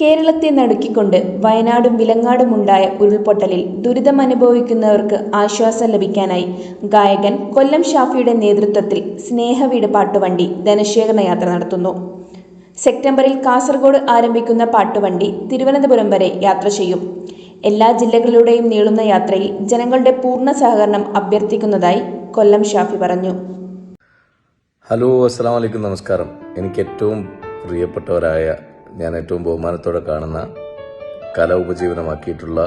കേരളത്തെ നടുക്കിക്കൊണ്ട് വയനാടും വിലങ്ങാടുമുണ്ടായ ഉരുൾപൊട്ടലിൽ ദുരിതമനുഭവിക്കുന്നവർക്ക് ആശ്വാസം ലഭിക്കാനായി ഗായകൻ കൊല്ലം ഷാഫിയുടെ നേതൃത്വത്തിൽ സ്നേഹവീട് പാട്ടുവണ്ടി ധനശേഖരണ യാത്ര നടത്തുന്നു. സെപ്റ്റംബറിൽ കാസർഗോഡ് ആരംഭിക്കുന്ന പാട്ടുവണ്ടി തിരുവനന്തപുരം വരെ യാത്ര ചെയ്യും. എല്ലാ ജില്ലകളിലൂടെയും നീളുന്ന യാത്രയിൽ ജനങ്ങളുടെ പൂർണ സഹകരണം അഭ്യർത്ഥിക്കുന്നതായി കൊല്ലം ഷാഫി പറഞ്ഞു. ഹലോ അസ്സാം വലൈക്കും നമസ്കാരം. എനിക്ക് ഏറ്റവും പ്രിയപ്പെട്ടവരായ ഞാൻ ഏറ്റവും ബഹുമാനത്തോടെ കാണുന്ന കല ഉപജീവനമാക്കിയിട്ടുള്ള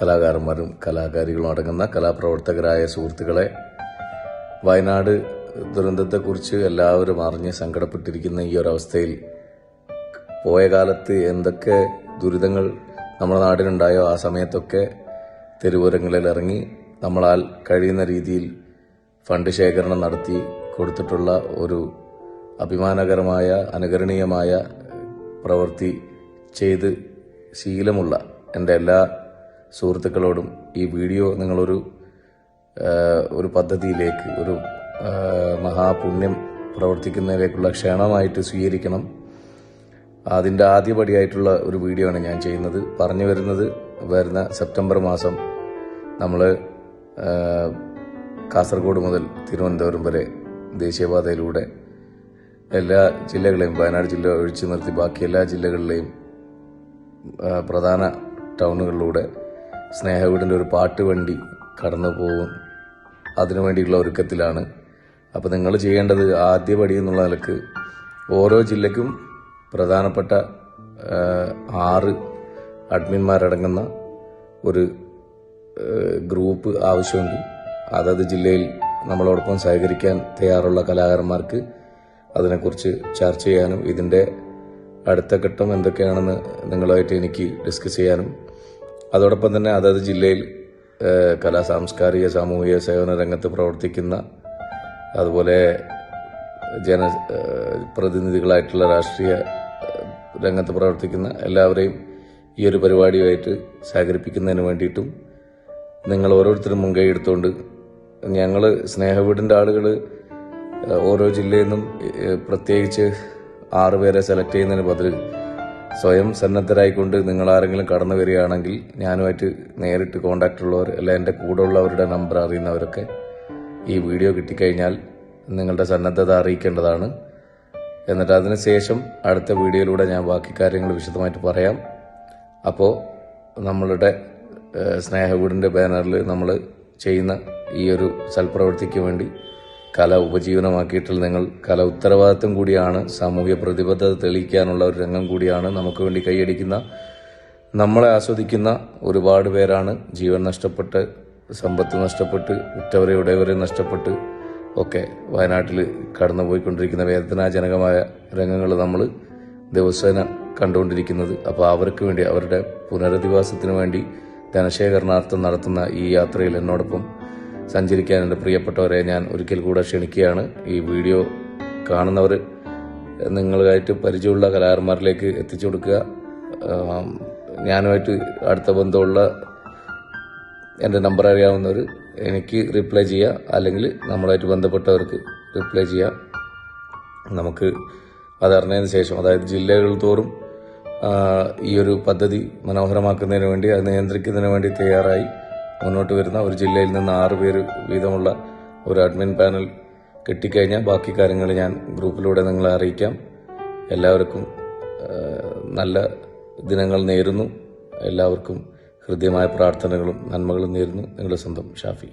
കലാകാരന്മാരും കലാകാരികളും അടങ്ങുന്ന കലാപ്രവർത്തകരായ സുഹൃത്തുക്കളെ വയനാട് ദുരന്തത്തെക്കുറിച്ച് എല്ലാവരും അറിഞ്ഞ് സങ്കടപ്പെട്ടിരിക്കുന്ന ഈ ഒരവസ്ഥയിൽ പോയ കാലത്ത് എന്തൊക്കെ ദുരിതങ്ങൾ നമ്മുടെ നാടിനുണ്ടായോ ആ സമയത്തൊക്കെ തെരുവോരങ്ങളിൽ ഇറങ്ങി നമ്മളാൽ കഴിയുന്ന രീതിയിൽ ഫണ്ട് ശേഖരണം നടത്തി കൊടുത്തിട്ടുള്ള ഒരു അഭിമാനകരമായ അനുകരണീയമായ പ്രവൃത്തി ചെയ്ത് ശീലമുള്ള എന്റെ എല്ലാ സുഹൃത്തുക്കളോടും ഈ വീഡിയോ നിങ്ങളൊരു ഒരു പദ്ധതിയിലേക്ക് ഒരു മഹാപുണ്യം പ്രവർത്തിക്കുന്നതിലേക്കുള്ള ക്ഷണമായിട്ട് സ്വീകരിക്കണം. അതിന്റെ ആദ്യപടിയായിട്ടുള്ള ഒരു വീഡിയോ ആണ് ഞാൻ ചെയ്യുന്നത്. പറഞ്ഞു വരുന്നത് വരുന്ന സെപ്റ്റംബർ മാസം നമ്മൾ കാസർഗോഡ് മുതൽ തിരുവനന്തപുരം വരെ ദേശീയപാതയിലൂടെ എല്ലാ ജില്ലകളെയും വയനാട് ജില്ല ഒഴിച്ചു നിർത്തി ബാക്കി എല്ലാ ജില്ലകളിലെയും പ്രധാന ടൗണുകളിലൂടെ സ്നേഹവീടിന്റെ ഒരു പാട്ട് വണ്ടി കടന്നു പോകും. അതിനു വേണ്ടിയുള്ള ഒരുക്കത്തിലാണ്. അപ്പോൾ നിങ്ങൾ ചെയ്യേണ്ടത് ആദ്യപടി എന്നുള്ള നിലയ്ക്ക് ഓരോ ജില്ലയ്ക്കും പ്രധാനപ്പെട്ട ആറ് അഡ്മിന്മാരടങ്ങുന്ന ഒരു ഗ്രൂപ്പ് ആവശ്യമുണ്ട്. അതത് ജില്ലയിൽ നമ്മളോടൊപ്പം സഹകരിക്കാൻ തയ്യാറുള്ള കലാകാരന്മാർക്ക് അതിനെക്കുറിച്ച് ചർച്ച ചെയ്യാനും ഇതിന്റെ അടുത്ത ഘട്ടം എന്തൊക്കെയാണെന്ന് നിങ്ങളുമായിട്ട് എനിക്ക് ഡിസ്കസ് ചെയ്യാനും. അതോടൊപ്പം തന്നെ അതത് ജില്ലയിൽ കലാ സാംസ്കാരിക സാമൂഹിക സേവന രംഗത്ത് പ്രവർത്തിക്കുന്ന അതുപോലെ ജന പ്രതിനിധികളായിട്ടുള്ള രാഷ്ട്രീയ രംഗത്ത് പ്രവർത്തിക്കുന്ന എല്ലാവരെയും ഈ ഒരു പരിപാടിയുമായിട്ട് സഹകരിപ്പിക്കുന്നതിന് വേണ്ടിയിട്ടും നിങ്ങൾ ഓരോരുത്തരും മുൻകൈ എടുത്തുകൊണ്ട് ഞങ്ങൾ സ്നേഹവീടിന്റെ ആളുകൾ ഓരോ ജില്ലയിൽ നിന്നും പ്രത്യേകിച്ച് ആറ് പേരെ സെലക്ട് ചെയ്യുന്നതിന് ബദൽ സ്വയം സന്നദ്ധരായിക്കൊണ്ട് നിങ്ങൾ ആരെങ്കിലും കടന്നു വരികയാണെങ്കിൽ ഞാനുമായിട്ട് നേരിട്ട് കോണ്ടാക്ട് ഉള്ളവർ അല്ല എന്റെ കൂടെ ഉള്ളവരുടെ നമ്പർ അറിയുന്നവരൊക്കെ ഈ വീഡിയോ കിട്ടിക്കഴിഞ്ഞാൽ നിങ്ങളുടെ സന്നദ്ധത അറിയിക്കേണ്ടതാണ്. എന്നിട്ട് അതിന് ശേഷം അടുത്ത വീഡിയോയിലൂടെ ഞാൻ ബാക്കി കാര്യങ്ങൾ വിശദമായിട്ട് പറയാം. അപ്പോൾ നമ്മളുടെ സ്നേഹവീടിന്റെ ബാനറിൽ നമ്മൾ ചെയ്യുന്ന ഈ ഒരു സൽപ്രവൃത്തിക്ക് വേണ്ടി കല ഉപജീവനമാക്കിയിട്ടിൽ നിങ്ങൾ കല ഉത്തരവാദിത്വം കൂടിയാണ് സാമൂഹ്യ പ്രതിബദ്ധത തെളിയിക്കാനുള്ള ഒരു രംഗം കൂടിയാണ് നമുക്ക് വേണ്ടി കൈയടിക്കുന്ന നമ്മളെ ആസ്വദിക്കുന്ന ഒരുപാട് പേരാണ് ജീവൻ നഷ്ടപ്പെട്ട് സമ്പത്ത് നഷ്ടപ്പെട്ട് ഉറ്റവരെ ഉടയവരെ നഷ്ടപ്പെട്ട് ഒക്കെ വയനാട്ടിൽ കടന്നുപോയിക്കൊണ്ടിരിക്കുന്ന വേദനാജനകമായ രംഗങ്ങൾ നമ്മൾ ദിവസേന കണ്ടുകൊണ്ടിരിക്കുന്നത്. അപ്പോൾ അവർക്ക് വേണ്ടി അവരുടെ പുനരധിവാസത്തിന് വേണ്ടി ധനശേഖരണാർത്ഥം നടത്തുന്ന ഈ യാത്രയിൽ എന്നോടൊപ്പം സഞ്ചരിക്കാൻ എന്റെ പ്രിയപ്പെട്ടവരെ ഞാൻ ഒരിക്കൽ കൂടെ ക്ഷണിക്കുകയാണ്. ഈ വീഡിയോ കാണുന്നവർ നിങ്ങളുമായിട്ട് പരിചയമുള്ള കലാകാരന്മാരിലേക്ക് എത്തിച്ചു കൊടുക്കുക. ഞാനുമായിട്ട് അടുത്ത ബന്ധമുള്ള എന്റെ നമ്പർ അറിയാവുന്നവർ എനിക്ക് റിപ്ലൈ ചെയ്യുക അല്ലെങ്കിൽ നമ്മളായിട്ട് ബന്ധപ്പെട്ടവർക്ക് റിപ്ലൈ ചെയ്യാം. നമുക്ക് അതറിഞ്ഞതിന് ശേഷം അതായത് ജില്ലകൾ തോറും ഈ ഒരു പദ്ധതി മനോഹരമാക്കുന്നതിന് വേണ്ടി അത് നിയന്ത്രിക്കുന്നതിന് വേണ്ടി തയ്യാറായി. മുന്നോട്ട് വരുന്ന ഒരു ജില്ലയിൽ നിന്ന് ആറ് പേര് വീതമുള്ള ഒരു അഡ്മിൻ പാനൽ കിട്ടിക്കഴിഞ്ഞാൽ ബാക്കി കാര്യങ്ങൾ ഞാൻ ഗ്രൂപ്പിലൂടെ നിങ്ങളെ അറിയിക്കാം. എല്ലാവർക്കും നല്ല ദിനങ്ങൾ നേരുന്നു. എല്ലാവർക്കും ഹൃദ്യമായ പ്രാർത്ഥനകളും നന്മകളും നേരുന്നു. നിങ്ങളുടെ സ്വന്തം ഷാഫി.